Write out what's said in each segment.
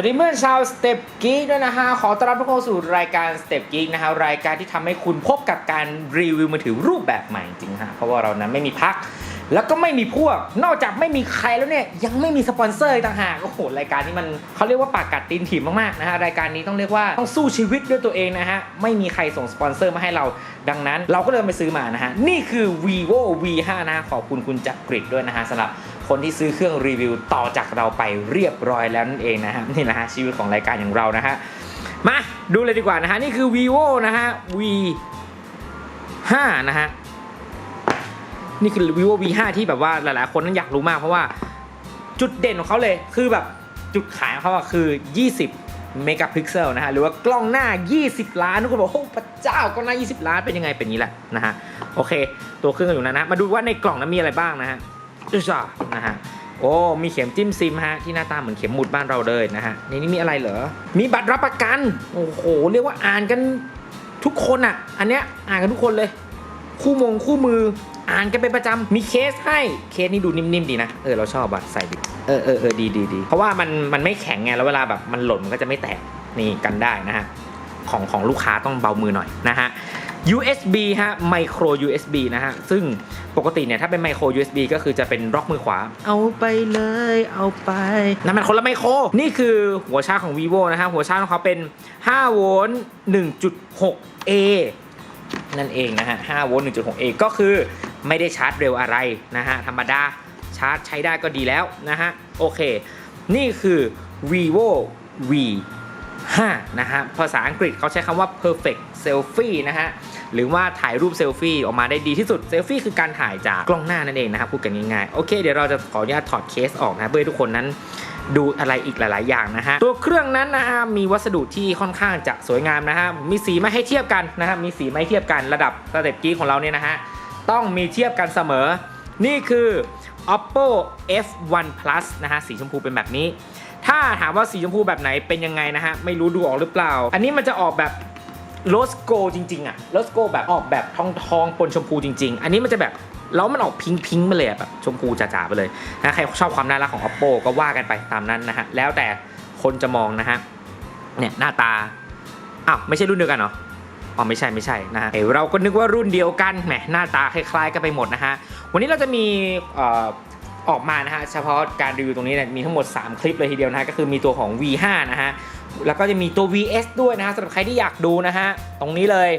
วัสดีเพื่อนชาว Step Geek ด้วยนะฮะ ขอต้อนรับทุกคนสู่รายการ Step Geek นะฮะ รายการที่ทำให้คุณพบกับการรีวิวมือถือรูปแบบใหม่จริงฮะ เพราะว่าเรานั้นไม่มีพัก แล้วก็ไม่มีพวก นอกจากไม่มีใครแล้วเนี่ย ยังไม่มีสปอนเซอร์ต่างหาก โอ้โห รายการนี้มันเขาเรียกว่าปากกัดตีนถีบมากๆนะฮะ รายการนี้ต้องเรียกว่าต้องสู้ชีวิตด้วยตัวเองนะฮะ ไม่มีใครส่งสปอนเซอร์มาให้เรา ดังนั้น เราก็เลยไปซื้อมานะฮะ นี่คือ vivo v5 นะฮะขอบคุณคุณจักริดด้วยนะฮะสำหรับ คนที่ซื้อเครื่องรีวิวต่อจากเราไปเรียบร้อยแล้วนั่นเองนะฮะนี่แหละฮะชีวิตของรายการอย่างเรานะฮะมาดูเลยดีกว่านะฮะนี่คือ vivo นะฮะ v 5นะฮะนี่คือ vivo v 5ที่แบบว่าหลายๆ คนนั้นอยากรู้มากเพราะว่าจุดเด่นของเขาเลยคือแบบจุดขายของเขาคือ 20 เมกะพิกเซลนะฮะหรือว่ากล้องหน้า 20 ล้านทุกคนบอกโอ้พระเจ้ากล้องหน้า 20 ล้านเป็นยังไงเป็นนี้แหละนะฮะโอเค ตัวเครื่องก็อยู่นั้นนะมาดูว่าในกล่องนั้นมีอะไรบ้างนะฮะ อุซ่านะฮะโอ้มีเข็มจิ้มซิมฮะที่หน้าตาเหมือนเข็มหมุดบ้านเราเลยนะฮะในนี้มีอะไรเหรอมีบัตรรับประกันโอ้โหเรียกว่าอ่านกันทุกคนอะ อันเนี้ยอ่านกันทุกคนเลย คู่มงคู่มืออ่านกันเป็นประจำมีเคสให้เคสนี่ดูนิ่มๆดีนะเออเราชอบบัตรใส่ดิเออเออเออดีดีดีเพราะว่ามันมันไม่แข็งไงแล้วเวลาแบบมันหล่นมันก็จะไม่แตกนี่กันได้นะฮะของของลูกค้าต้องเบามือหน่อยนะฮะ USB ฮะ micro USB นะฮะ ซึ่งปกติเนี่ย ถ้าเป็น micro USB ก็คือจะเป็นร็อกมือขวา เอาไปเลย เอาไปนั่นมันคนละไมโคร นี่คือหัวชาร์จของ vivo นะฮะ หัวชาร์จของเขาเป็น 5 โวลต์ 1.6A นั่นเองนะฮะ 5 โวลต์ 1.6A ก็คือไม่ได้ชาร์จเร็วอะไรนะฮะ ธรรมดาชาร์จใช้ได้ก็ดีแล้วนะฮะ โอเค นี่คือ vivo v 5นะฮะภาษาอังกฤษเขาใช้คำว่า perfect selfie นะฮะหรือว่าถ่ายรูปเซลฟี่ออกมาได้ดีที่สุดเซลฟี่คือการถ่ายจากกล้องหน้านั่นเองนะครับพูดกันง่ายๆโอเคเดี๋ยวเราจะขออนุญาตถอดเคสออกนะเพื่อทุกคนนั้นดูอะไรอีกหลาย ๆ อย่างนะฮะ ตัวเครื่องนั้นนะฮะมีวัสดุที่ค่อนข้างจะสวยงามนะฮะ มีสีมาให้เทียบกันนะฮะ มีสีมาให้เทียบกันระดับสเต็ปกี้ของเราเนี่ยนะฮะ ต้องมีเทียบกันเสมอ นี่คือ oppo f1 plus นะฮะ สีชมพูเป็นแบบนี้ ถ้าถามว่าสีชมพูแบบไหนเป็นยังไงนะฮะ ไม่รู้ดูออกหรือเปล่า อันนี้มันจะออกแบบโรสโกจริง ๆอะโรสโกแบบออกแบบทองทองๆปนชมพูจริง ๆ อันนี้มันจะแบบแล้วมันออกพิงพิงๆมาเลยแบบชมพูจ๋าๆไปเลยนะใครชอบความน่ารักของ oppo ก็ว่ากันไปตามนั้นนะฮะ แล้วแต่คนจะมองนะฮะ เนี่ยหน้าตา อ้าวไม่ใช่รุ่นเดียวกันเหรออ๋อไม่ใช่ไม่ใช่นะฮะเอ้ยเราก็นึกว่ารุ่นเดียวกันแหมหน้าตาคล้ายๆกันไปหมดนะฮะ วันนี้เราจะมีเออออกมานะฮะเฉพาะการรีวิวตรงนี้เนี่ยมีทั้งหมด 3 คลิปเลยทีเดียวนะฮะก็คือมีตัวของ V5 นะฮะแล้วก็จะมีตัว VS ด้วยนะฮะสำหรับใครที่อยากดูนะฮะตรงนี้เลย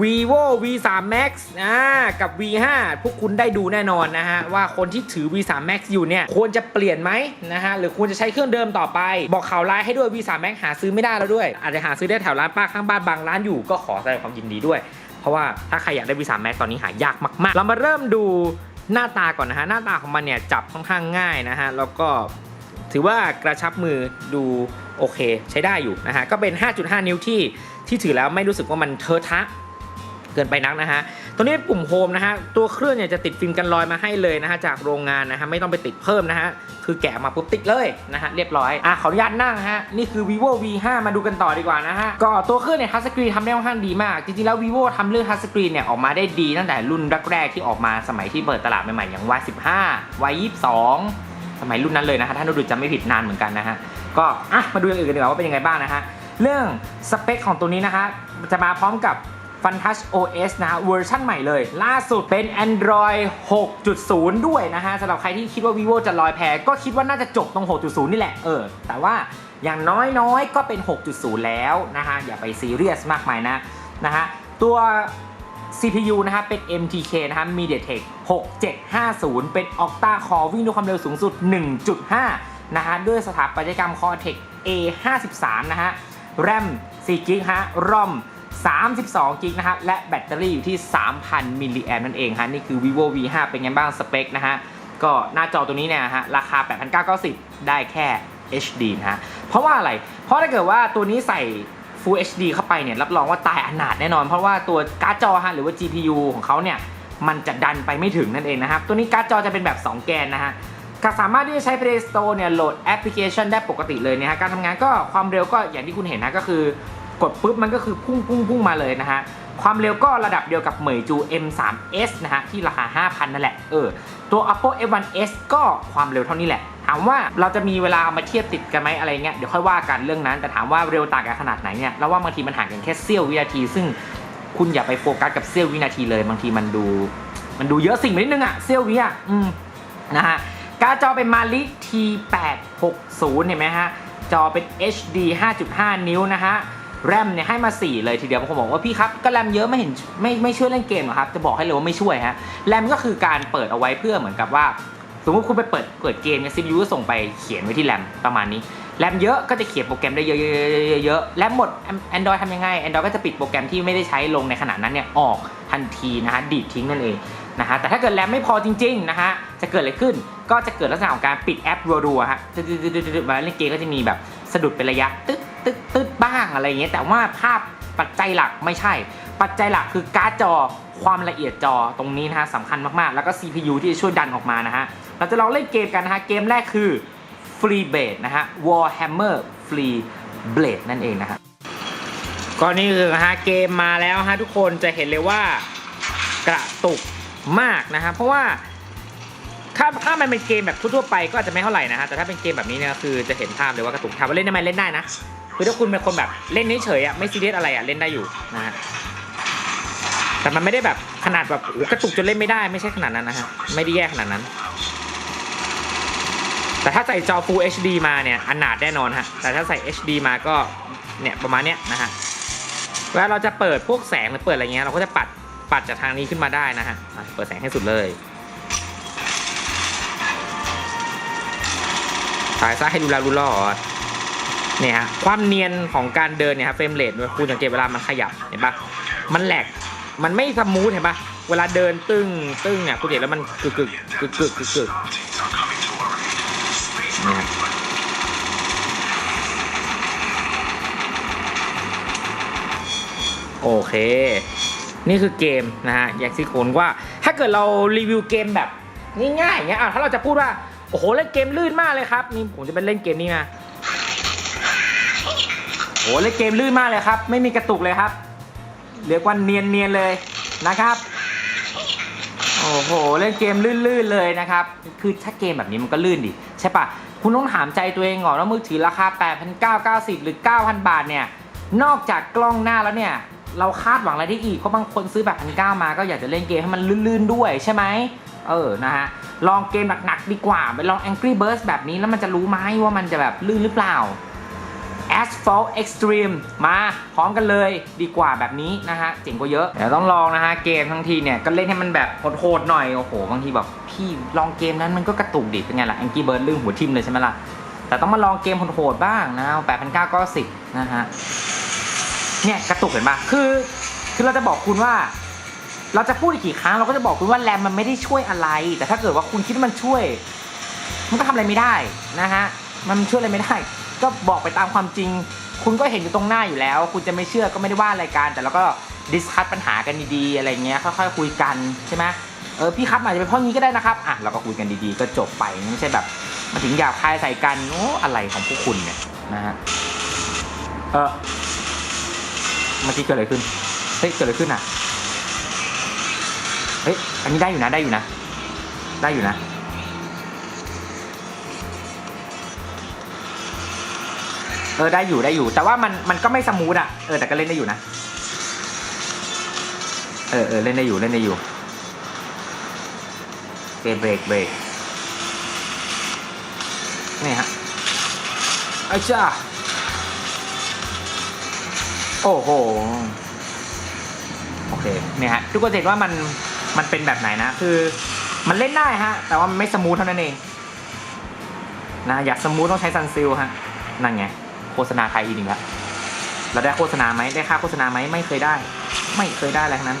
vivo V3 Max อ่ากับ V5 พวกคุณได้ดูแน่นอนนะฮะ ว่าคนที่ถือ V3 Max อยู่เนี่ย ควรจะเปลี่ยนไหมนะฮะ หรือควรจะใช้เครื่องเดิมต่อไป บอกข่าวร้ายให้ด้วย V3 Max หาซื้อไม่ได้แล้วด้วย อาจจะหาซื้อได้แถวร้านป้าข้างบ้านบางร้านอยู่ก็ขอแสดงความยินดีด้วย เพราะว่าถ้าใครอยากได้ V3 Max ตอนนี้หายากมาก ๆ เรามาเริ่มดู หน้าตาก่อนนะฮะหน้าตาของมันเนี่ยจับค่อนข้างง่ายนะฮะแล้วก็ถือว่ากระชับมือดูโอเค ใช้ได้อยู่นะฮะก็เป็น 5.5 นิ้วที่ที่ถือแล้วไม่รู้สึกว่ามันเทอะทะ เกินไปนักนะฮะ ตัวนี้เป็นปุ่มโฮมนะฮะ ตัวเครื่องเนี่ยจะติดฟิล์มกันรอยมาให้เลยนะฮะจากโรงงานนะฮะไม่ต้องไปติดเพิ่มนะฮะคือแกะมาปุ๊บติดเลยนะฮะเรียบร้อยอะขออนุญาตนั่งฮะนี่คือ vivo v5 มาดูกันต่อดีกว่านะฮะก็ตัวเครื่องเนี่ยทัชสกรีนทำได้ค่อนข้างดีมาก จริงๆแล้ว vivo ทำเรื่องทัชสกรีนเนี่ยออกมาได้ดีตั้งแต่รุ่นแรกๆที่ออกมาสมัยที่เปิดตลาดใหม่ๆอย่าง Y15 Y22 สมัยรุ่นนั้นเลยนะฮะถ้าเราดูจำไม่ผิดนานเหมือนกันนะฮะก็อะมาดูอย่างอื่นกันดีกว่าว่าเป็นยังไงบ้างนะฮะเรื่องสเปคของตัวนี้นะฮะจะมาพร้อมกับ FunTouch OS นะฮะเวอร์ชั่นใหม่เลย ล่าสุดเป็น Android 6.0 ด้วยนะฮะสำหรับใครที่คิดว่า vivo จะลอยแพก็คิดว่าน่าจะจบตรง 6.0 นี่แหละเออแต่ว่าอย่างน้อยๆ ก็เป็น 6.0 แล้วนะฮะอย่าไปซีเรียสมากมายนะนะฮะตัว CPU นะฮะเป็น MTK นะฮะ MediaTek 6750 เป็น Octa Core วิ่งด้วยความเร็วสูงสุด 1.5 นะฮะ ด้วยสถาปัตยกรรม Cortex A53 นะฮะ RAM 4 g b ฮะ ROM 32 g b นะฮะและแบตเตอรี่อยู่ที่ 3,000 มิลลิแอมป์นั่นเองฮะนี่คือ vivo v5 เป็นไงบ้างสเปคนะฮะก็หน้าจอตัวนี้เนี่ยฮะราคา 8,990 ได้แค่ HD นะฮะเพราะว่าอะไร เพราะถ้าเกิดว่าตัวนี้ใส่ Full HD เข้าไปเนี่ยรับรองว่าตายอนาถแน่นอน เพราะว่าตัวการ์ดจอฮะหรือว่า GPU ของเขาเนี่ยมันจะดันไปไม่ถึงนั่นเองนะครับ ตัวนี้การ์ดจอจะเป็นแบบ 2 แกนนะฮะก็สามารถที่จะใช้ Play Store เนี่ยโหลดแอปพลิเคชันได้ปกติเลยนะฮะ การทำงานก็ความเร็วก็อย่างที่คุณเห็นนะก็คือ กดปุ๊บมันก็คือพุ่งพุ่งพุ่งมาเลยนะฮะความเร็วก็ระดับเดียวกับเหมยจู M3s นะฮะที่ราคา 5,000 นั่นแหละเออตัว Oppo F1s ก็ความเร็วเท่านี้แหละ ถามว่าเราจะมีเวลาเอามาเทียบติดกันไหมอะไรเงี้ยเดี๋ยวค่อยว่ากันเรื่องนั้น แต่ถามว่าเร็วต่างกันขนาดไหนเนี่ยเราว่าบางทีมันห่างกันแค่เสี้ยววินาที ซึ่งคุณอย่าไปโฟกัสกับเสี้ยววินาทีเลย บางทีมันดู มันดูเยอะสิ่งไปนิดนึงอะเสี้ยววิอะอืมนะฮะการจอเป็นมาลิ T860 เห็นไหมฮะจอเป็น HD 5.5 นิ้วนะฮะ แรมเนี่ยให้มา 4 เลยทีเดียวบางคนบอกว่าพี่ครับก็แรมเยอะไม่เห็นไม่ไม่ช่วยเล่นเกมเหรอครับ จะบอกให้เลยว่าไม่ช่วยฮะแรมก็คือการเปิดเอาไว้เพื่อเหมือนกับว่า สมมติคุณไปเปิดเปิดเกมเนี่ย CPU ก็ส่งไปเขียนไว้ที่แรมประมาณนี้แรมเยอะก็จะเขียนโปรแกรมได้เยอะๆๆๆๆแรมหมด Android ทำยังไง Android ก็จะปิดโปรแกรมที่ไม่ได้ใช้ลงในขณะนั้นเนี่ยออกทันทีนะฮะดีดทิ้งนั่นเองนะฮะแต่ถ้าเกิดแรมไม่พอจริงๆนะฮะจะเกิดอะไรขึ้นก็จะเกิดลักษณะของการปิดแอปรัวๆฮะตึ๊ดๆๆๆเวลาเล่นเกมก็จะมีแบบสะดุดเป็นระยะตึ๊ด ตึ๊ดตึ๊ดบ้างอะไรอย่างเงี้ยแต่ว่าภาพปัจจัยหลักไม่ใช่ ปัจจัยหลักคือการ์ดจอความละเอียดจอตรงนี้นะฮะสำคัญมากๆ แล้วก็ CPU ที่จะช่วยดันออกมานะฮะเราจะลองเล่นเกมกันนะฮะเกมแรกคือ Free Blade นะฮะ Warhammer Free Blade นั่นเองนะฮะก็นี่คือฮะเกมมาแล้วฮะทุกคนจะเห็นเลยว่ากระตุกมากนะฮะเพราะว่าถ้าถ้ามันเป็นเกมแบบทั่วๆไปก็อาจจะไม่เท่าไหร่นะฮะแต่ถ้าเป็นเกมแบบนี้เนี่ยคือจะเห็นภาพเลยว่ากระตุกถามว่าเล่นได้ไหมเล่นได้นะ คือถ้าคุณเป็นคนแบบเล่นเฉยๆอะไม่ซีเรียสอะไรอะเล่นได้อยู่นะฮะแต่มันไม่ได้แบบขนาดแบบกระตุกจนเล่นไม่ได้ไม่ใช่ขนาดนั้นนะฮะไม่ได้แย่ขนาดนั้น แต่ถ้าใส่จอ Full HD มาเนี่ยอันหนาดแน่นอนฮะแต่ถ้าใส่ HD มาก็เนี่ยประมาณเนี้ยนะฮะเวลาเราจะเปิดพวกแสงหรือเปิดอะไรเงี้ยเราก็จะปัดปัดจากทางนี้ขึ้นมาได้นะฮะเปิดแสงให้สุดเลยถ่ายซะให้ดูแลรู้รอด เนี่ยฮะความเนียนของการเดินเนี่ยครับเฟรมเรทคุณสังเกตเวลามันขยับเห็นปะมันแหลกมันไม่สมูทเห็นปะเวลาเดินตึ้งตึ้งเนี่ยคุณเห็นแล้วมันกึกกึกกึกกึกกึกกึกเนี่ยโอเค นี่คือเกมนะฮะแยกซิโคนว่าถ้าเกิดเรารีวิวเกมแบบง่ายๆอย่างเงี้ยอะถ้าเราจะพูดว่า โอ้โหเล่นเกมลื่นมากเลยครับ นี่ผมจะเป็นเล่นเกมนี้มา โอ้โหเล่นเกมลื่นมากเลยครับ ไม่มีกระตุกเลยครับเรียกว่าเนียนๆเลยนะครับโอ้โหเล่นเกมลื่นๆเลยนะครับ คือถ้าเกมแบบนี้มันก็ลื่นดิใช่ปะคุณต้องถามใจตัวเองก่อนว่ามือถือราคา 8,990 หรือ 9,000 บาทเนี่ยนอกจากกล้องหน้าแล้วเนี่ย เราคาดหวังอะไรได้อีกเพราะบางคนซื้อแบบ1,900มาก็อยากจะเล่นเกมให้มันลื่นๆด้วยใช่ไหมเออนะฮะลองเกมหนักๆดีกว่าไปลอง Angry Birds แบบนี้แล้วมันจะรู้ไหมว่ามันจะแบบลื่นหรือเปล่า Asphalt Extreme มาพร้อมกันเลยดีกว่าแบบนี้นะฮะเจ๋งกว่าเยอะเดี๋ยวต้องลองนะฮะเกมทั้งทีเนี่ยก็เล่นให้มันแบบโหดๆหน่อยโอ้โหบางทีแบบพี่ลองเกมนั้นมันก็กระตุกดิเป็นไงล่ะ Angry Bird ลื่นหัวทิ่มเลยใช่ไหมล่ะแต่ต้องมาลองเกมโหดๆบ้างนะ8,900ก็10นะฮะเนี่ยกระตุกเห็นปะคือคือเราจะบอกคุณว่า เราจะพูดอีกกี่ครั้งเราก็จะบอกคุณว่าแรมมันไม่ได้ช่วยอะไร แต่ถ้าเกิดว่าคุณคิดว่ามันช่วย มันก็ทำอะไรไม่ได้นะฮะมันช่วยอะไรไม่ได้ ก็บอกไปตามความจริง คุณก็เห็นอยู่ตรงหน้าอยู่แล้ว คุณจะไม่เชื่อก็ไม่ได้ว่าอะไรกันแต่เราก็ดิสคัตปัญหากันดีๆอะไรเงี้ยค่อยๆคุยกันใช่ไหมเออพี่ครับอาจจะเป็นเพ่อนี้ก็ได้นะครับอะเราก็คุยกันดีๆ ก็จบไปไม่ใช่แบบมาถึงหยาบคายใส่กันโอ้อะไรของพวกคุณเนี่ยนะฮะเออเมื่อกี้เกิดอะไรขึ้นเฮ้ยเกิดอะไรขึ้นอะเฮ้ยอันนี้ได้อยู่นะได้อยู่นะ ได้อยู่นะ เออได้อยู่ได้อยู่ แต่ว่ามันมันก็ไม่สมูทอะเออแต่ก็เล่นได้อยู่นะเออเออเล่นได้อยู่เล่นได้อยู่เบรกเบรกเบรกนี่ฮะไอ้จ้าโอ้โหโอเคเนี่ยฮะทุกคนเห็นว่ามันมันเป็นแบบไหนนะ คือมันเล่นได้ฮะ แต่ว่ามันไม่สมูทเท่านั้นเองนะอยากสมูทต้องใช้ซันซิลฮะนั่นไง โฆษณาไทยอีกหนึ่งล้วเราได้โฆษณาไหมได้ค่าโฆษณาไหมไม่เคยได้ ไม่เคยได้อะไรทั้งนั้น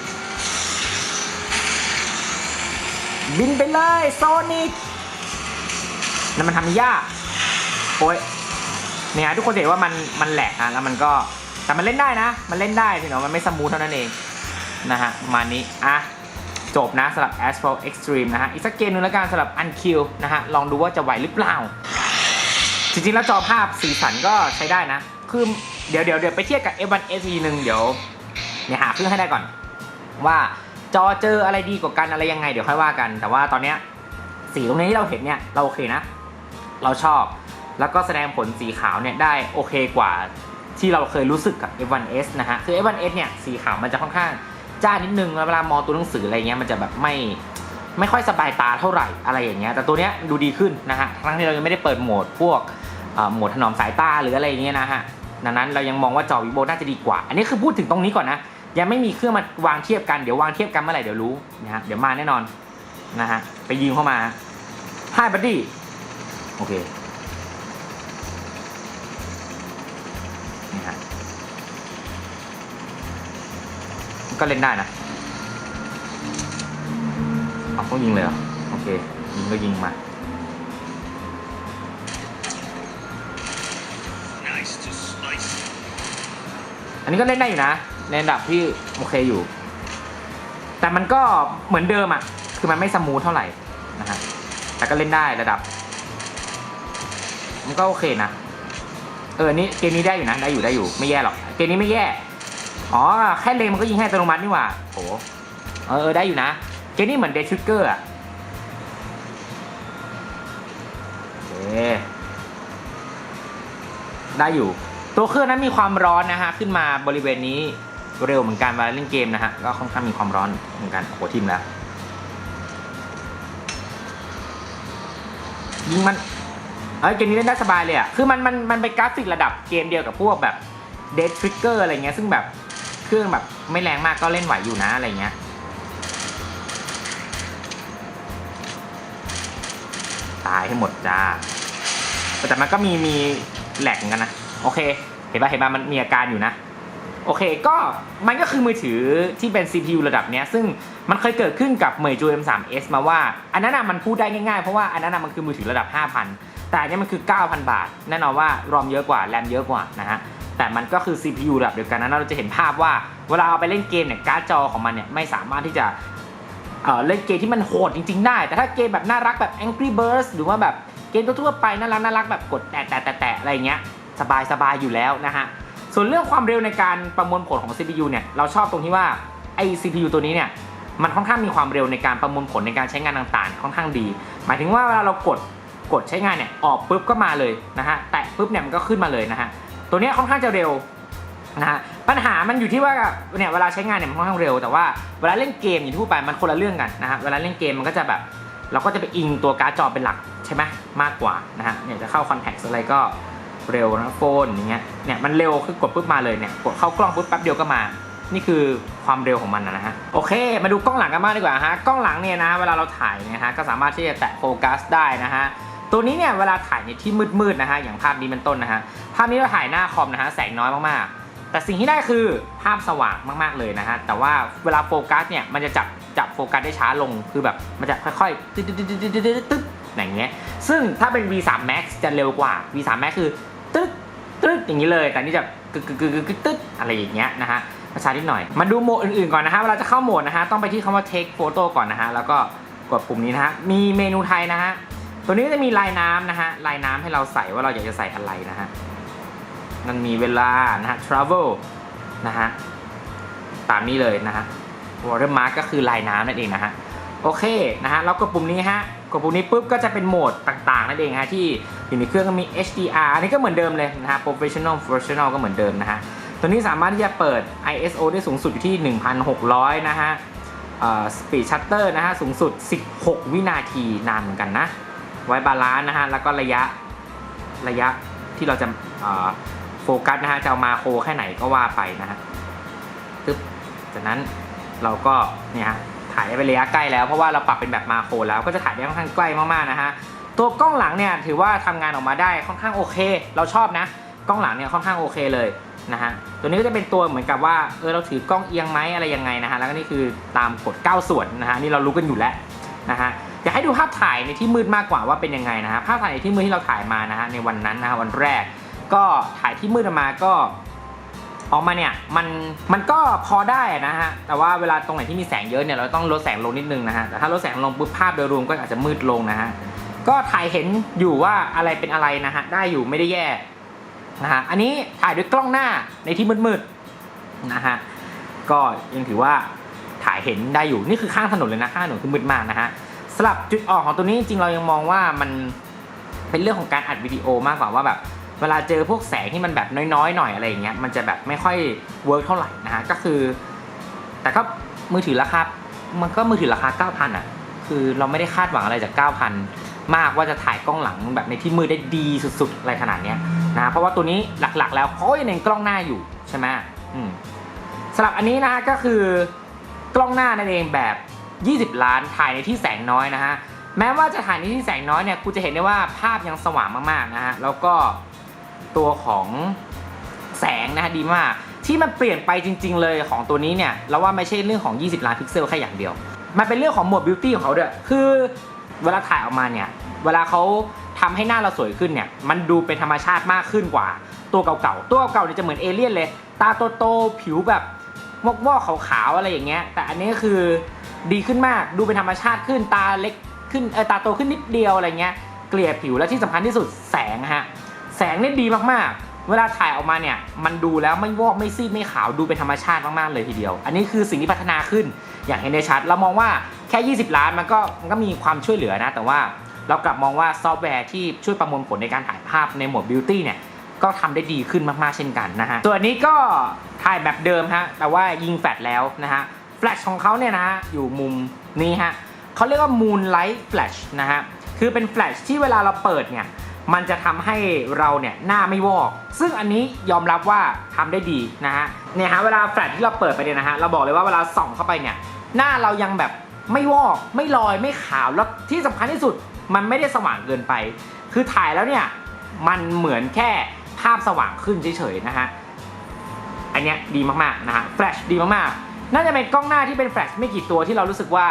บินไปเลยโซนิกนั่นมันทำยากโอ้ยเนี่ยทุกคนเห็นว่ามันมันแหลกนะแล้วมันก็แต่มันเล่นได้นะ มันเล่นได้เพียงแต่ว่ามันไม่สมูทเท่านั้นเองนะฮะประมาณนี้อะจบนะสำหรับ Asphalt Extreme นะฮะ อีกสักเกมหนึงแล้วกันสำหรับ Unkill นะฮะ ลองดูว่าจะไหวหรือเปล่า จริงๆ แล้วจอภาพสีสันก็ใช้ได้นะ คือเดี๋ยวเดี๋ยวเดี๋ยวไปเทียบกับ F1 SE หนึ่งเดี๋ยวเนี่ยหาเครื่องให้ได้ก่อน ว่าจอเจออะไรดีกว่ากันอะไรยังไงเดี๋ยวค่อยว่ากัน แต่ว่าตอนเนี้ยสีตรงนี้ที่เราเห็นเนี่ยเราโอเคนะ เราชอบแล้วก็แสดงผลสีขาวเนี่ยได้โอเคกว่าที่เราเคยรู้สึกกับ F1S นะฮะ คือ F1S เนี่ยสีขาวมันจะค่อนข้างจ้านิดนึงแล้วเวลามองตัวหนังสืออะไรเงี้ยมันจะแบบไม่ไม่ค่อยสบายตาเท่าไหร่อะไรอย่างเงี้ยแต่ตัวเนี้ยดูดีขึ้นนะฮะทั้งที่เรายังไม่ได้เปิดโหมดพวก หมดถนอมสายตาหรืออะไรอย่างเงี้ยนะฮะดังนั้นเรายังมองว่าจอ vivo น่าจะดีกว่า อันนี้คือพูดถึงตรงนี้ก่อนนะ ยังไม่มีเครื่องมาวางเทียบกันเดี๋ยววางเทียบกันเมื่อไหร่เดี๋ยวรู้นะฮะเดี๋ยวมาแน่นอนนะฮะไปยืมเข้ามา Hi buddy โอเคนี่ฮะก็เล่นได้นะเอาต้องยิงเลยเหรอโอเคยิงก็ยิงมา อันนี้ก็เล่นได้อยู่นะ ในระดับที่โอเคอยู่ แต่มันก็เหมือนเดิมอะ คือมันไม่สมูทเท่าไหร่นะฮะ แต่ก็เล่นได้ระดับ มันก็โอเคนะ เอออนนี้เกมนี้ได้อยู่นะ ได้อยู่ได้อยู่ ไม่แย่หรอก เกมนี้ไม่แย่ อ๋อ แค่เลมันก็ยิงให้อัตโนมัตินี่หว่าโห เออเออได้อยู่นะ เกมนี้เหมือนเดช t ิเกอร์อะ ได้อยู่ ตัวเครื่องนั้นมีความร้อนนะฮะขึ้นมาบริเวณนี้เร็วเหมือนกันเวลาเล่นเกมนะฮะก็ค่อนข้างมีความร้อนเหมือนกันโอ้โหทิมแล้วยิงมันเอ้ยเกมนี้เล่นได้สบายเลยอะคือมันมันมันเป็นกราฟิกระดับเกมเดียวกับพวกแบบ Dead Trigger อะไรเงี้ยซึ่งแบบเครื่องแบบไม่แรงมากก็เล่นไหวอยู่นะอะไรเงี้ยตายให้หมดจ้าแต่มันก็มีมี แหลกเหมือนกันนะ โอเค เห็นปะเห็นปะมันมีอาการอยู่นะ โอเค ก็มันก็คือมือถือที่เป็น CPU ระดับเนี้ย ซึ่งมันเคยเกิดขึ้นกับเมย์จู M3S มาว่า อันนั้นน่ะมันพูดได้ง่ายๆ เพราะว่าอันนั้นน่ะมันคือมือถือระดับ 5,000 แต่อันเนี้ยมันคือ 9,000 บาท แน่นอนว่ารอมเยอะกว่า แรมเยอะกว่านะฮะ แต่มันก็คือ CPU ระดับเดียวกันนะเราจะเห็นภาพว่าเวลาเอาไปเล่นเกมเนี่ย การ์ดจอของมันเนี่ยไม่สามารถที่จะเเล่นเกมที่มันโหดจริง ๆ ได้ แต่ถ้าเกมแบบน่ารักแบบ Angry Birds หรือว่าแบบ เกมทั่วไปน่ารักน่ารักแบบกดแตะแตะแตะอะไรเงี้ยสบายสบายอยู่แล้วนะฮะส่วนเรื่องความเร็วในการประมวลผลของ CPU เนี่ยเราชอบตรงที่ว่าไอ้ CPU ตัวนี้เนี่ยมันค่อนข้างมีความเร็วในการประมวลผลในการใช้งานต่างๆ ค่อนข้างดี หมายถึงว่าเวลาเรากดกดใช้งานเนี่ยออกปุ๊บก็มาเลยนะฮะแตะปุ๊บเนี่ยมันก็ขึ้นมาเลยนะฮะตัวเนี้ยค่อนข้างจะเร็วนะฮะปัญหามันอยู่ที่ว่าเนี่ยเวลาใช้งานเนี่ยมันค่อนข้างเร็ว แต่ว่าเวลาเล่นเกมอย่างที่พูดไปมันคนละเรื่องกันนะฮะเวลาเล่นเกมมันก็จะแบบ เราก็จะไปอิงตัวการ์ดจอเป็นหลักใช่ไหม มากกว่านะฮะเนี่ยจะเข้าคอนแทคอะไรก็เร็วนะโฟนอย่างเงี้ยเนี่ยมันเร็วคือกดปุ๊บมาเลยเนี่ยกดเข้ากล้องปุ๊บแป๊บเดียวก็มา นี่คือความเร็วของมันนะฮะโอเค มาดูกล้องหลังกันบ้างดีกว่าฮะกล้องหลังเนี่ยนะ เวลาเราถ่ายนี่ยฮะก็สามารถที่จะแตะโฟกัสได้นะฮะตัวนี้เนี่ยเวลาถ่ายในที่มืดๆนะฮะอย่างภาพนี้เป็นต้นนะฮะภาพนี้เราถ่ายหน้าคอมนะฮะแสงน้อยมากๆ แต่สิ่งที่ได้คือภาพสว่างมากๆเลยนะฮะแต่ว่าเวลาโฟกัสเนี่ยมันจะจับจับโฟกัสได้ช้าลงคือแบบมันจะค่อยๆตึ๊ดตึ๊ดตึ๊ดตึ๊ดตึ๊ด อย่างเงี้ย ซึ่งถ้าเป็น V3 Max จะเร็วกว่า V3 Max คือตึ๊ดตึ๊ดอย่างนี้เลย แต่นี่จะกึกกึกกึกกึกกึกตึ๊ดอะไรอย่างเงี้ยนะฮะประชานิดหน่อย มาดูโหมดอื่นๆก่อนนะฮะ เวลาจะเข้าโหมดนะฮะ ต้องไปที่คำว่า take photo ก่อนนะฮะ แล้วก็กดปุ่มนี้นะฮะ มีเมนูไทยนะฮะ ตัวนี้จะมีลายน้ำนะฮะ ลายน้ำให้เราใส่ว่าเราอยากจะใส่อะไรนะฮะมันมีเวลานะฮะ travel นะฮะ ตามนี้เลยนะฮะ watermark ก็คือลายน้ำนั่นเองนะฮะ โอเคนะฮะแล้วกดปุ่มนี้ฮะ กดปุ่มนี้ปุ๊บก็จะเป็นโหมดต่างๆนั่นเองฮะที่อยู่ในเครื่องก็มี HDR อันนี้ก็เหมือนเดิมเลยนะฮะ professional professional ก็เหมือนเดิมนะฮะตัวนี้สามารถที่จะเปิด ISO ได้สูงสุดอยู่ที่ 1,600 นะฮะเอ่อ speed shutter นะฮะสูงสุด 16 วินาทีนานเหมือนกันนะ ไว้บาลานซ์นะฮะแล้วก็ระยะระยะที่เราจะเอ่อโฟกัสนะฮะจะเอามาโคแค่ไหนก็ว่าไปนะฮะตึ๊บจากนั้นเราก็เนี่ยฮะ ถ่ายได้เป็นระยะใกล้แล้วเพราะว่าเราปรับเป็นแบบมาโครแล้วก็จะถ่ายได้ค่อนข้างใกล้มากๆนะฮะตัวกล้องหลังเนี่ยถือว่าทำงานออกมาได้ค่อนข้างโอเค เราชอบนะ กล้องหลังเนี่ยค่อนข้างโอเคเลยนะฮะตัวนี้ก็จะเป็นตัวเหมือนกับว่าเออเราถือกล้องเอียงไหมอะไรยังไงนะฮะแล้วก็นี่คือตามกฎ9ส่วนนะฮะนี่เรารู้กันอยู่แล้วนะฮะอยากให้ดูภาพถ่ายในที่มืดมากกว่าว่าเป็นยังไงนะฮะภาพถ่ายในที่มืดที่เราถ่ายมานะฮะในวันนั้นนะฮะวันแรก ก็ถ่ายที่มืดออกมาก็ ออกมาเนี่ยมันมันก็พอได้นะฮะแต่ว่าเวลาตรงไหนที่มีแสงเยอะเนี่ยเราต้องลดแสงลงนิดนึงนะฮะแต่ถ้าลดแสงลงปุ๊บภาพโดยรวมก็อาจจะมืดลงนะฮะก็ถ่ายเห็นอยู่ว่าอะไรเป็นอะไรนะฮะได้อยู่ไม่ได้แย่นะฮะอันนี้ถ่ายด้วยกล้องหน้าในที่มืดๆนะฮะก็ยังถือว่าถ่ายเห็นได้อยู่นี่คือข้างถนนเลยนะข้างถนนคือมืดมากนะฮะสำหรับจุดออนของตัวนี้จริงเรายังมองว่ามันเป็นเรื่องของการอัดวิดีโอมากกว่าว่าแบบ เวลาเจอพวกแสงที่มันแบบน้อยๆหน่อยอะไรอย่างเงี้ยมันจะแบบไม่ค่อยเวิร์กเท่าไหร่นะฮะก็คือ แต่ก็มือถือราคามันก็มือถือราคา 9,000อะคือเราไม่ได้คาดหวังอะไรจาก 9,000 มากว่าจะถ่ายกล้องหลังแบบในที่มืดได้ดีสุดๆอะไรขนาดเนี้ยนะเพราะว่าตัวนี้หลักๆ แล้วเขายังเน้นกล้องหน้าอยู่ใช่ไหมอืมสำหรับอันนี้นะฮะก็คือกล้องหน้านั่นเองแบบ 20 ล้านถ่ายในที่แสงน้อยนะฮะแม้ว่าจะถ่ายในที่แสงน้อยเนี่ยกูจะเห็นได้ว่าภาพยังสว่างมากๆนะฮะแล้วก็ ตัวของแสงนะฮะดีมากที่มันเปลี่ยนไปจริง ๆ เลยของตัวนี้เนี่ยเราว่าไม่ใช่เรื่องของ 20 ล้านพิกเซลแค่อย่างเดียว มันเป็นเรื่องของโหมดบิวตี้ของเขาด้วยคือเวลาถ่ายออกมาเนี่ยเวลาเขาทำให้หน้าเราสวยขึ้นเนี่ยมันดูเป็นธรรมชาติมากขึ้นกว่า ตัวเก่าๆตัวเก่าๆเนี่ยจะเหมือนเอเลี่ยนเลย ตาโตๆผิวแบบวอกขาวๆอะไรอย่างเงี้ย แต่อันนี้ก็คือดีขึ้นมากดูเป็นธรรมชาติขึ้นตาเล็กขึ้นเออตาโตขึ้นนิดเดียวอะไรเงี้ยเกลี่ยผิวและที่สำคัญที่สุดแสงฮะ แสงเนี่ยดีมากๆ เวลาถ่ายออกมาเนี่ยมันดูแล้วไม่วอกไม่ซีดไม่ขาวดูเป็นธรรมชาติมากๆเลยทีเดียว อันนี้คือสิ่งที่พัฒนาขึ้นอย่างเห็นได้ชัด เรามองว่าแค่ 20 ล้านมันก็มันก็มีความช่วยเหลือนะ แต่ว่าเรากลับมองว่าซอฟต์แวร์ที่ช่วยประมวลผลในการถ่ายภาพในโหมดบิวตี้เนี่ยก็ทำได้ดีขึ้นมากๆเช่นกันนะฮะ ส่วนนนี้ก็ถ่ายแบบเดิมฮะ แต่ว่ายิงแฟลชแล้วนะฮะ แฟลชของเขาเนี่ยนะฮะ อยู่มุมนี้ฮะเขาเรียกว่า Moonlight Flash นะฮะ คือเป็นแฟลชที่เวลาเราเปิดเนี่ย มันจะทำให้เราเนี่ยหน้าไม่วอก ซึ่งอันนี้ยอมรับว่าทำได้ดีนะฮะเนี่ยฮะเวลาแฟลชที่เราเปิดไปเนี่ยนะฮะเราบอกเลยว่าเวลาส่องเข้าไปเนี่ยหน้าเรายังแบบไม่วอก ไม่ลอยไม่ขาวแล้วที่สำคัญที่สุดมันไม่ได้สว่างเกินไป คือถ่ายแล้วเนี่ยมันเหมือนแค่ภาพสว่างขึ้นเฉยๆนะฮะอันเนี้ยดีมากๆนะฮะแฟลชดีมากๆน่าจะเป็นกล้องหน้าที่เป็นแฟลชไม่กี่ตัวที่เรารู้สึกว่า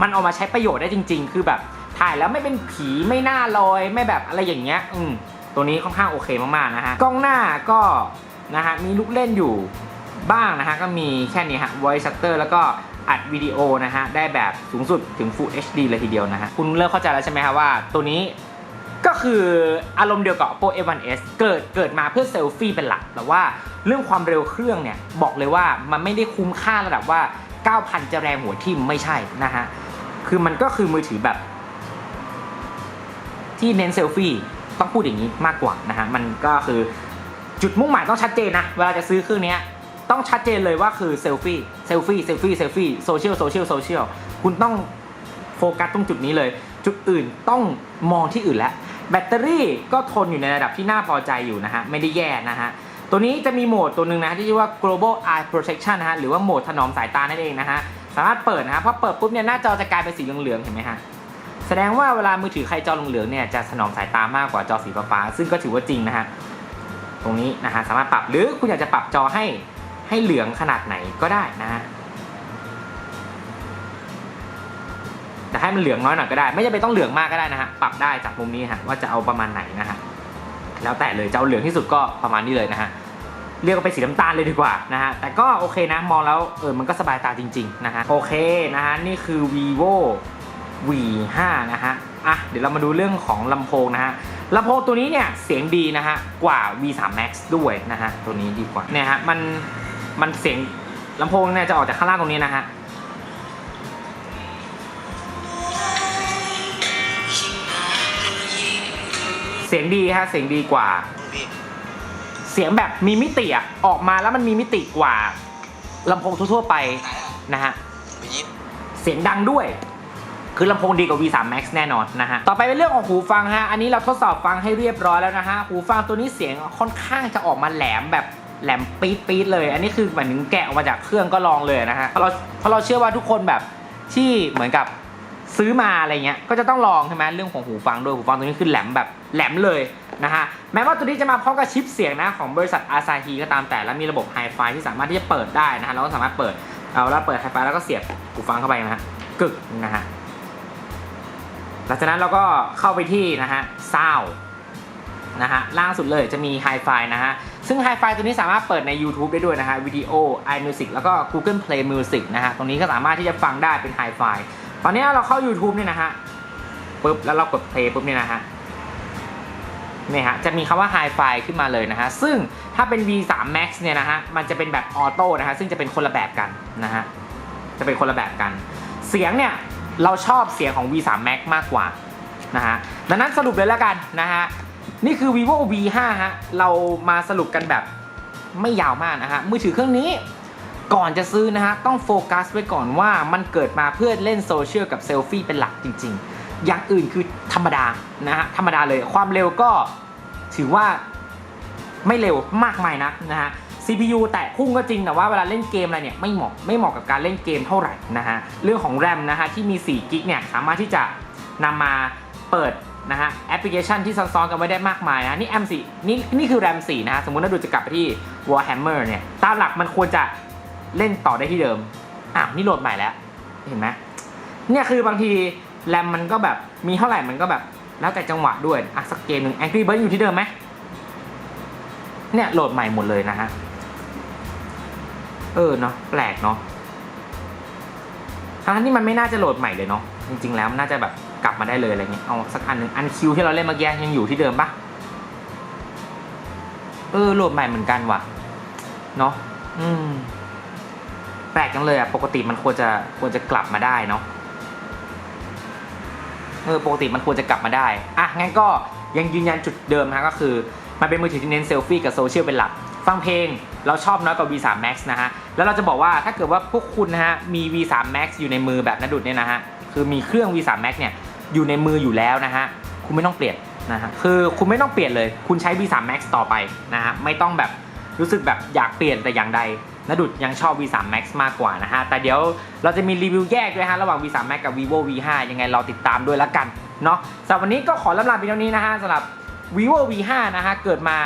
มันเอามาใช้ประโยชน์ได้จริง ๆ คือแบบ ถ่ายแล้วไม่เป็นผีไม่น้าลอยไม่แบบอะไรอย่างเงี้ยอืมตัวนี้ค่อนข้างโอเคมากๆนะฮะกล้องหน้าก็นะฮะมีลูกเล่นอยู่บ้างนะฮะก็มีแค่นี้ฮะ voice shutter แล้วก็อัดวิดีโอนะฮะได้แบบสูงสุดถึง Full HD เลยทีเดียวนะฮะคุณเริ่มเข้าใจแล้วใช่ไหมฮะว่าตัวนี้ก็คืออารมณ์เดียวกับ Oppo F1s เกิดเกิดมาเพื่อเซลฟี่เป็นหลัก แต่ว่าเรื่องความเร็วเครื่องเนี่ย บอกเลยว่ามันไม่ได้คุ้มค่าระดับว่า 9,000 จะแรงหัวทิ่มไม่ใช่นะฮะ คือมันก็คือมือถือแบบ ที่เน้นเซลฟี่ต้องพูดอย่างนี้มากกว่านะฮะมันก็คือจุดมุ่งหมายต้องชัดเจนนะเวลาจะซื้อเครื่องนี้ต้องชัดเจนเลยว่าคือเซลฟี่เซลฟี่เซลฟี่เซลฟี่โซเชียลโซเชียลโซเชียลคุณต้องโฟกัสตรงจุดนี้เลย จุดอื่นต้องมองที่อื่นแล้วแบตเตอรี่ก็ทนอยู่ในระดับที่น่าพอใจอยู่นะฮะ ไม่ได้แย่นะฮะ ตัวนี้จะมีโหมดตัวหนึ่งนะที่ชื่อว่า global eye protection นะฮะ หรือว่าโหมดถนอมสายตานั่นเองนะฮะ สามารถเปิดนะฮะพอเปิดปุ๊บเนี่ยหน้าจอจะกลายเป็นสีเหลืองๆเห็นไหมฮะ แสดงว่าเวลามือถือใครจอเหลืองเนี่ยจะถนอมสายตามากกว่าจอสีฟ้าซึ่งก็ถือว่าจริงนะฮะตรงนี้นะฮะสามารถปรับหรือคุณอยากจะปรับจอให้ให้เหลืองขนาดไหนก็ได้นะฮะแต่ให้มันเหลืองน้อยหน่อยก็ได้ ไม่จำเป็นต้องเหลืองมากก็ได้นะฮะปรับได้จากมุมนี้ฮะว่าจะเอาประมาณไหนนะฮะแล้วแต่เลยจะเอาเหลืองที่สุดก็ประมาณนี้เลยนะฮะเรียกว่าเป็นสีน้ำตาลเลยดีกว่านะฮะแต่ก็โอเคนะมองแล้วเออมันก็สบายตาจริง ๆ นะฮะโอเคนะฮะนี่คือ vivo V5 นะฮะ อะ เดี๋ยวเรามาดูเรื่องของลำโพงนะฮะลำโพงตัวนี้เนี่ยเสียงดีนะฮะ กว่า V3 Max ด้วยนะฮะ ตัวนี้ดีกว่า เนี่ยฮะ มัน มันเสียงลำโพงเนี่ยจะออกจากข้างล่างตรงนี้นะฮะเสียงดีฮะ เสียงดีกว่า เสียงแบบมีมิติอะออกมาแล้วมันมีมิติกว่าลำโพงทั่วๆไปนะฮะ เสียงดังด้วย คือลำโพงดีกว่า V3 Max แน่นอนนะฮะ ต่อไปเป็นเรื่องของหูฟังฮะ อันนี้เราทดสอบฟังให้เรียบร้อยแล้วนะฮะ หูฟังตัวนี้เสียงค่อนข้างจะออกมาแหลมแบบแหลมปี๊ดปี๊ดเลย อันนี้คือเหมายถึงแกะออกมาจากเครื่องก็ลองเลยนะฮะ เพราะเราเพราะเราเชื่อว่าทุกคนแบบที่เหมือนกับซื้อมาอะไรเงี้ย ก็จะต้องลองใช่ไหมเรื่องของหูฟังด้วยหูฟังตัวนี้คือแหลมแบบแหลมเลยนะฮะ แม้ว่าตัวนี้จะมาพร้อมกับชิปเสียงนะของบริษัทอาซาฮีก็ตามแต่แล้วมีระบบไฮไฟที่สามารถที่จะเปิดได้นะฮะเราก็สามารถเปิดเอาแล้วเปิดไฮไฟแล้วก็เสียบหูฟังเข้าไปนะฮะกึกนะฮะ ลังจากนั้นเราก็เข้าไปที่นะฮะซาวนะฮะล่างสุดเลยจะมี Hi-Fi นะฮะ ซึ่ง Hi-Fi ตัวนี้สามารถเปิดใน YouTube ได้ด้วยนะฮะวิดีโอ iMusic แล้วก็ Google Play Music นะฮะ ตรงนี้ก็สามารถที่จะฟังได้เป็น Hi-Fi ตอนนี้เราเข้า YouTube เนี่ยนะฮะปุ๊บแล้วเรากด Play ปุ๊บเนี่ยนะฮะนี่ฮะจะมีคำว่า Hi-Fi ขึ้นมาเลยนะฮะ ซึ่งถ้าเป็น V3 Max เนี่ยนะฮะ มันจะเป็นแบบออโต้นะฮะ ซึ่งจะเป็นคนละแบบกันนะฮะ จะเป็นคนละแบบกัน เสียงเนี่ย เราชอบเสียงของ V3 Max มากกว่านะฮะดังนั้นสรุปเลยแล้วกันนะฮะนี่คือ vivo v 5 ฮะเรามาสรุปกันแบบไม่ยาวมากนะฮะมือถือเครื่องนี้ก่อนจะซื้อนะฮะต้องโฟกัสไว้ก่อนว่ามันเกิดมาเพื่อเล่นโซเชียลกับเซลฟี่เป็นหลักจริง ๆ อย่างอื่นคือธรรมดานะฮะธรรมดาเลยความเร็วก็ถือว่าไม่เร็วมากมายนักนะฮะ CPU แตะพุ่งก็จริงแต่ว่าเวลาเล่นเกมอะไรเนี่ยไม่เหมาะไม่เหมาะกับการเล่นเกมเท่าไหร่นะฮะเรื่องของ RAM นะฮะที่มี4กิกเนี่ยสามารถที่จะนำมาเปิดนะฮะแอปพลิเคชันที่ซ้อนๆกันไว้ได้มากมายนะนี่ M4 นี่นี่คือ RAM 4นะฮะสมมุติถ้าดูจะกลับไปที่ Warhammer เนี่ยตามหลักมันควรจะเล่นต่อได้ที่เดิมอะนี่โหลดใหม่แล้วเห็นไหมเนี่ยคือบางทีแรมมันก็แบบมีเท่าไหร่มันก็แบบแล้วแต่จังหวะด้วยอะสักเกมหนึ่ง Angry Birds อยู่ที่เดิมไหมเนี่ยโหลดใหม่หมดเลยนะฮะ เออเนาะแปลกเนาะทั้งที่มันไม่น่าจะโหลดใหม่เลยเนาะจริง ๆ แล้วมันน่าจะแบบกลับมาได้เลยอะไรเงี้ยเอาสักอันหนึ่งอันคิวที่เราเล่นเมื่อกี้ยังอยู่ที่เดิมปะเออโหลดใหม่เหมือนกันว่ะเนาะอืม แปลกจังเลยอะปกติมันควรจะควรจะกลับมาได้เนาะเออปกติมันควรจะกลับมาได้ อะงั้นก็ยังยืนยันจุดเดิมนะก็คือ มันเป็นมือถือที่เน้นเซลฟี่กับโซเชียลเป็นหลัก ฟังเพลงเราชอบน้อยกว่า V3 Max นะฮะ แล้วเราจะบอกว่าถ้าเกิดว่าพวกคุณนะฮะมี V3 Max อยู่ในมือแบบนดุดเนี่ยนะฮะ คือมีเครื่อง V3 Max เนี่ยอยู่ในมืออยู่แล้วนะฮะ คุณไม่ต้องเปลี่ยนนะฮะ คือคุณไม่ต้องเปลี่ยนเลย คุณใช้ V3 Max ต่อไปนะฮะ ไม่ต้องแบบรู้สึกแบบอยากเปลี่ยนแต่อย่างใดนดุดยังชอบ V3 Max มากกว่านะฮะ แต่เดี๋ยวเราจะมีรีวิวแยกด้วยฮะ ระหว่าง V3 Max กับ vivo V5 ยังไงเราติดตามด้วยแล้วกันเนาะสำหรับวันนี้ก็ขอลำลาไปเท่านี้นะฮะสำหรับ vivo V5 นะฮะ เกิดมา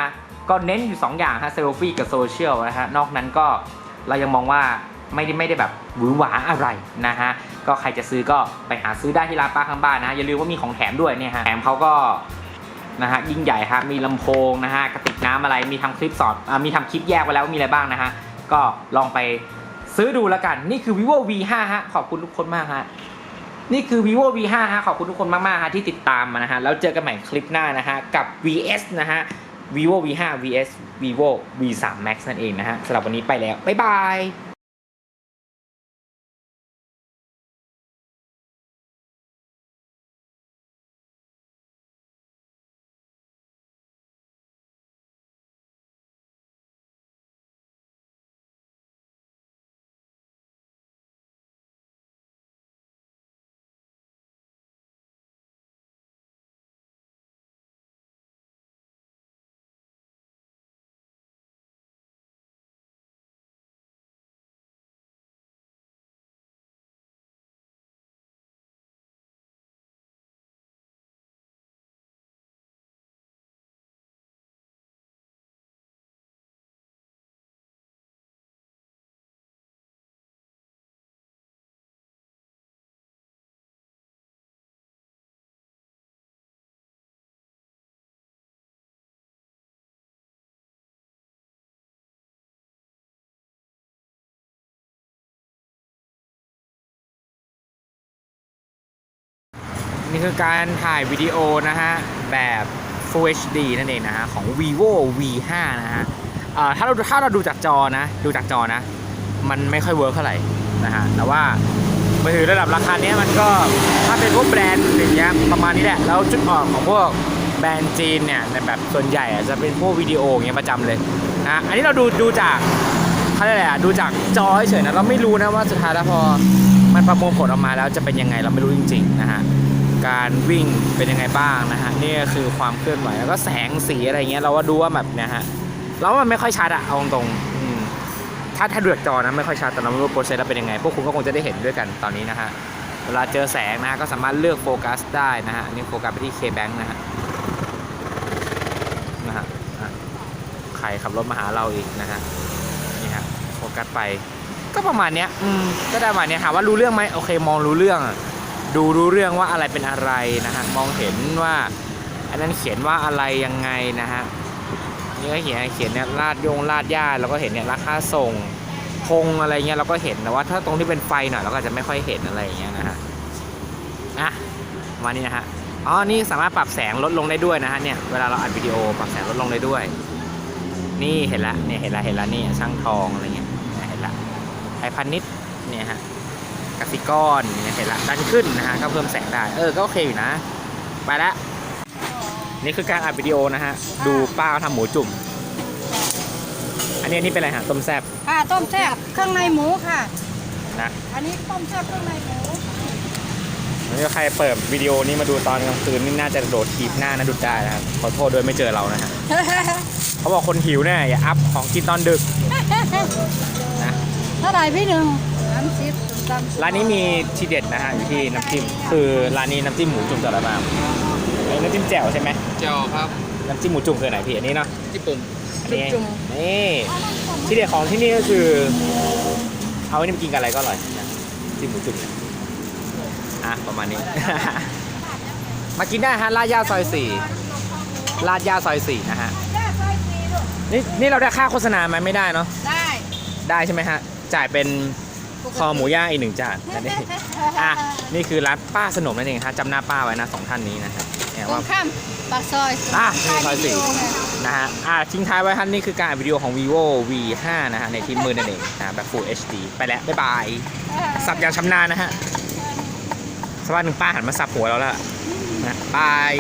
ก็เน้นอยู่ 2 อย่างฮะเซลฟี่กับโซเชียลนะฮะนอกนั้นก็เรายังมองว่าไม่ได้ไม่ได้แบบหวือหวาอะไรนะฮะก็ใครจะซื้อก็ไปหาซื้อได้ที่ร้านป้าข้างบ้านนะฮะอย่าลืมว่ามีของแถมด้วยเนี่ยฮะแถมเขาก็นะฮะยิ่งใหญ่ฮะมีลำโพงนะฮะกระติกน้ำอะไรมีทำคลิปสอนมีทำคลิปแยกไว้แล้วมีอะไรบ้างนะฮะก็ลองไปซื้อดูแล้วกันนี่คือ vivo v5 ฮะขอบคุณทุกคนมากฮะนี่คือ vivo v5 ฮะขอบคุณทุกคนมากๆฮะที่ติดตามมานะฮะแล้วเจอกันใหม่คลิปหน้านะฮะกับ vs นะฮะ vivo v5 vs vivo v3 max นั่นเองนะฮะสำหรับวันนี้ไปแล้ว บ๊ายบาย คือการถ่ายวิดีโอนะฮะ แบบ Full HD นั่นเองนะฮะ ของ vivo V5 นะฮะถ้าเราถ้าเราดูจากจอนะ ดูจากจอนะ มันไม่ค่อยเวิร์กเท่าไหร่นะฮะ แต่ว่ามือถือระดับราคาเนี้ยมันก็ถ้าเป็นพวกแบรนด์อย่างเงี้ยประมาณนี้แหละ แล้วจุดอ่อนของพวกแบรนด์จีนเนี่ยในแบบส่วนใหญ่จะเป็นพวกวิดีโออย่างเงี้ยประจำเลยนะอันนี้เราดูดูจากเขาเรียกอะไรอะดูจากจอเฉยนะเราไม่รู้นะว่าสุดท้ายแล้วพอมันประมวลผลออกมาแล้วจะเป็นยังไงเราไม่รู้จริง ๆ นะฮะ การวิ่งเป็นยังไงบ้างนะฮะนี่ก็คือความเคลื่อนไหวแล้วก็แสงสีอะไรเงี้ยเราก็ดูว่าแบบเนี้ยฮะเราว่ามันไม่ค่อยชัดอะเอาตรงถ้าถ้าเดูจากจอนะไม่ค่อยชัดแต่เราไม่รู้โปรเซสแล้วเป็นยังไง พวกคุณก็คงจะได้เห็นด้วยกันตอนนี้นะฮะเวลาเจอแสงนะก็สามารถเลือกโฟกัสได้นะฮะนี่โฟกัสไปที่ K-Bank นะฮะนะฮะอะใครขับรถมาหาเราอีกนะฮะนี่ฮะโฟกัสไป ก็ประมาณเนี้ยอืมก็ได้ประมาณเนี้ยถามว่ารู้เรื่องไหมโอเคมองรู้เรื่องอะ ดูรู้เรื่องว่าอะไรเป็นอะไรนะฮะมองเห็นว่าอันนั้นเขียนว่าอะไรยังไงนะฮะนี่ก็เขียนเขียนเนี่ยลาดยงลาดย่าเราก็เห็นเนี่ยราคาส่งพงอะไรเงี้ยเราก็เห็นแต่ว่าถ้าตรงที่เป็นไฟหน่อยเราก็จะไม่ค่อยเห็นอะไรเงี้ยนะฮะอะมานี่นะฮะอ๋อนี่สามารถปรับแสงลดลงได้ด้วยนะฮะเนี่ยเวลาเราอัดวิดีโอปรับแสงลดลงได้ด้วย นี่เห็นละเนี่ยเห็นละเห็นละนี่ช่างทองอะไรเงี้ยเห็นละไทยพาณิชย์เนี่ยฮะ กสิกรเนี่ยเห็นละดันขึ้นนะฮะก็เพิ่มแสงได้ เออก็โอเคอยู่นะ ไปแล้วนี่คือการอัดวิดีโอนะฮะ ดูป้าเขาทำหมูจุ่ม อันนี้อันนี้เป็นอะไรฮะต้มแซ่บค่ะต้มแซ่บเครื่องในหมูค่ะนะอันนี้ต้มแซ่บเครื่องในหมูวันนี้ใครเปิดวิดีโอนี้มาดูตอนกลางคืนนี่น่าจะโดดทีบหน้านะดุดได้นะครับขอโทษด้วยไม่เจอเรานะฮะเขาบอกคนหิวเนี่ยอย่าอัพของกินตอนดึกนะเท่าไหร่พี่หนึ่งสามสิบตาม ร้านนี้มีทีเด็ดนะฮะอยู่ที่น้ำจิ้มคือร้านนี้น้ำจิ้มหมูจุ่มจระบามไอ้น้ำจิ้มแจ่วใช่ไหมเจียวครับน้ำจิ้มหมูจุ่มคือไหนพี่อันนี้เนาะญี่ปุ่นอันนี้นี่ที่เด็ดของที่นี่ก็คือ เอาอันนี้มากินกับอะไรก็อร่อยนะจิ้มหมูจุ่มเนี่ยอะประมาณนี้ มากินได้ฮะลาดย่าซอยสี่ลาดย่าซอยสี่นะฮะแค่ซอยสี่ลูกนี่นี่เราได้ค่าโฆษณาไหมไม่ได้เนาะได้ได้ใช่ไหมฮะจ่ายเป็น คอหมูย่างอีกหนึ่งจานนั่นเองอะนี่คือร้านป้าสนมนั่นเองฮะจำหน้าป้าไว้นะสองท่านนี้นะฮะเนี่ยตรว่างข้ามปากซอยอะถ่ายซอยสี่วิดีโไงนะฮะอ่าทิ้งท้ายไว้ท่านนี่คือการอัดวิดีโอของ vivo v 5นะฮะในที่มือนั่นเองนะแบบ full HD ไปแล้ว บ๊ายบาย สับอย่างชำนาญนะฮะสักวันหนึ่งป้าหันมาสับหัวเราแล้วล่ะนะบาย